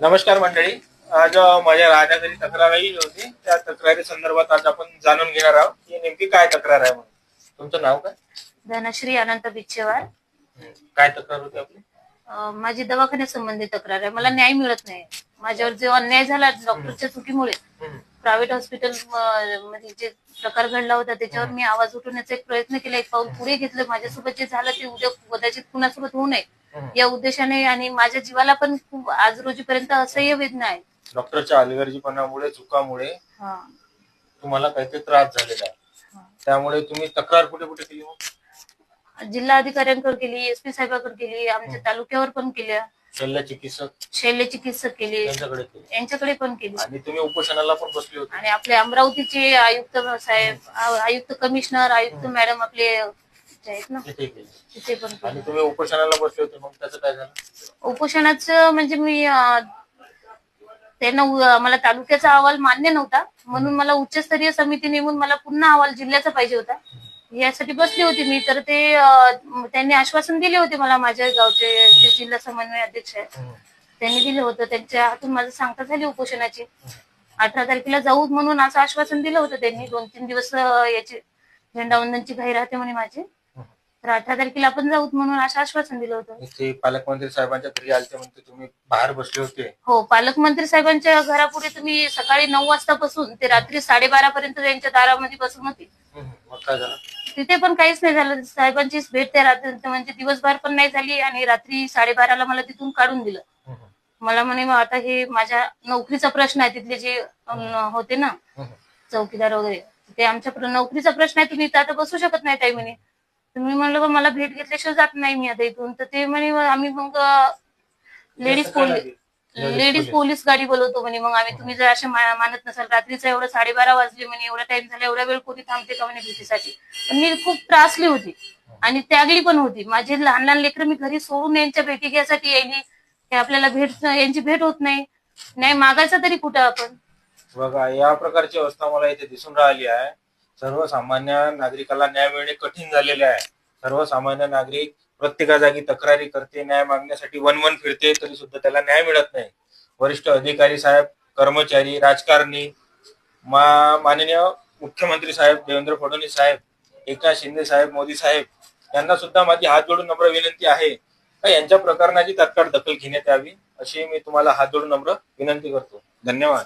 नमस्कार मंडळी. आज माझ्या राजा घरी तक्रार आलेली होती. त्या तक्रारी संदर्भात आज आपण जाणून घेणार आहोत की नेमकी काय तक्रार आहे म्हणून. तुमचं नाव काय? धनश्री अनंत बिच्छेवार. काय तक्रार होती आपली? अं, माझी दवाखान्यासंबंधी तक्रार आहे. मला न्याय मिळत नाही. माझ्यावर जो अन्याय झाला डॉक्टरच्या चुकीमुळे. प्रायव्हेट हॉस्पिटलमध्ये जे प्रकार घडला होता त्याच्यावर मी आवाज उठवण्याचा एक प्रयत्न केला. एक पाऊल पुढे घेतलं. माझ्यासोबत जे झालं ते उद्या कदाचित कुणासोबत होऊ नये. या उद्देशाने आणि माझ्या जीवाला पण खूप आज रोजीपर्यंत असह्य वेदना आहे. डॉक्टरच्या अलगर्जीपणामुळे चुकामुळे हा. तुम्हाला काहीतरी त्रास झालेला आहे. हा. त्यामुळे तुम्ही तक्रार कुठे कुठे केली मग? जिल्हा अधिकाऱ्यांकडे केली एसपी साहेबांकडे केली आमच्या तालुक्यावर पण केल्या. शल्य चिकित्सक शल्य चिकित्सक केली. त्यांच्याकडे केली. यांच्याकडे पण केली. आणि तुम्ही उपोषणाला पण बसले होते. आणि आपले अमरावतीचे आयुक्त साहेब आ- आयुक्त कमिशनर आयुक्त मॅडम आपले जे आहेत ना. तिथे केली तिथे पण केलं. आणि तुम्ही उपोषणाला बसले होते मग त्याचं काय झालं? उपोषणाचं म्हणजे मी अं, त्यांना उ- मला तालुक्याचा अहवाल मान्य नव्हता. म्हणून मला उच्चस्तरीय समिती नेमून मला पुन्हा अहवाल जिल्ह्याचा पाहिजे होता. यासाठी बसली होती मी. तर ते अं, त्यांनी आश्वासन दिले होते मला माझ्या गावचे जे जिल्हा समन्वय अध्यक्ष आहेत. त्यांनी दिलं होतं. त्यांच्या हातून माझं सांगता झाली उपोषणाची. अठरा तारखेला जाऊ म्हणून असं आश्वासन दिलं होतं त्यांनी. दोन तीन दिवस अं, याची झेंडावंदनची घाई राहते म्हणे माझी. तर अठरा तारखेला आपण जाऊत म्हणून असं आश्वासन दिलं होतं. इथे पालकमंत्री साहेबांच्या घरी आलते म्हणते तुम्ही बाहेर बसले होते. हो पालकमंत्री साहेबांच्या घरापुढे तुम्ही सकाळी नऊ वाजतापासून ते रात्री साडेबारा पर्यंत त्यांच्या दारामध्ये बसून होती. मग काय झालं? तिथे पण काहीच नाही झालं. साहेबांची भेट त्या रात्री म्हणजे दिवसभर पण नाही झाली आणि रात्री साडेबाराला मला तिथून काढून दिलं. मला म्हणे मग आता हे माझ्या नोकरीचा प्रश्न आहे तिथले जे अं, होते ना. चौकीदार वगैरे ते आमच्या प्र- नोकरीचा प्रश्न आहे तुम्ही इथं आता बसू शकत नाही ताई म्हणे. तुम्ही म्हणलं बा, मला भेट घेतल्याशिवाय जात नाही मी आता इथून. तर ते म्हणे मग आम्ही मग लेडीज पोलीस? लेडीज पोलीस गाडी बोलवतो म्हणे मग आम्ही तुम्ही जर असे मा- मानत नसाल रात्रीचं एवढं साडेबारा वाजले म्हणे एवढा टाइम झाला एवढा वेळ कोणी थांबते का म्हणे भेटीसाठी? पण मी खूप त्रासली होती आणि त्यागली पण होती. माझे लहान लहान लेकरं मी घरी सोडून यांच्या भेटी घ्यायसाठी यायली हे आपल्याला भेट यांची भेट होत नाही. नाही मागायचा तरी कुठं आपण? बघा या प्रकारची अवस्था मला इथे दिसून राहिली आहे. सर्वसामान्य नागरिकाला न्याय मिळणे कठीण झालेले आहे. सर्वसामान्य नागरिक प्रत्येका जागी तक्रारी करते न्याय मागण्यासाठी वन वन फिरते तरी सुद्धा त्याला न्याय मिळत नाही. वरिष्ठ अधिकारी साहेब कर्मचारी राजकारणी मा माननीय मुख्यमंत्री साहेब देवेंद्र फडणवीस साहेब एकनाथ शिंदे साहेब मोदी साहेब यांना सुद्धा माझी हात जोडून नम्र विनंती आहे. का यांच्या प्रकरणाची तत्काळ दखल घेण्यात यावी अशी मी तुम्हाला हात जोडून नम्र विनंती करतो. धन्यवाद.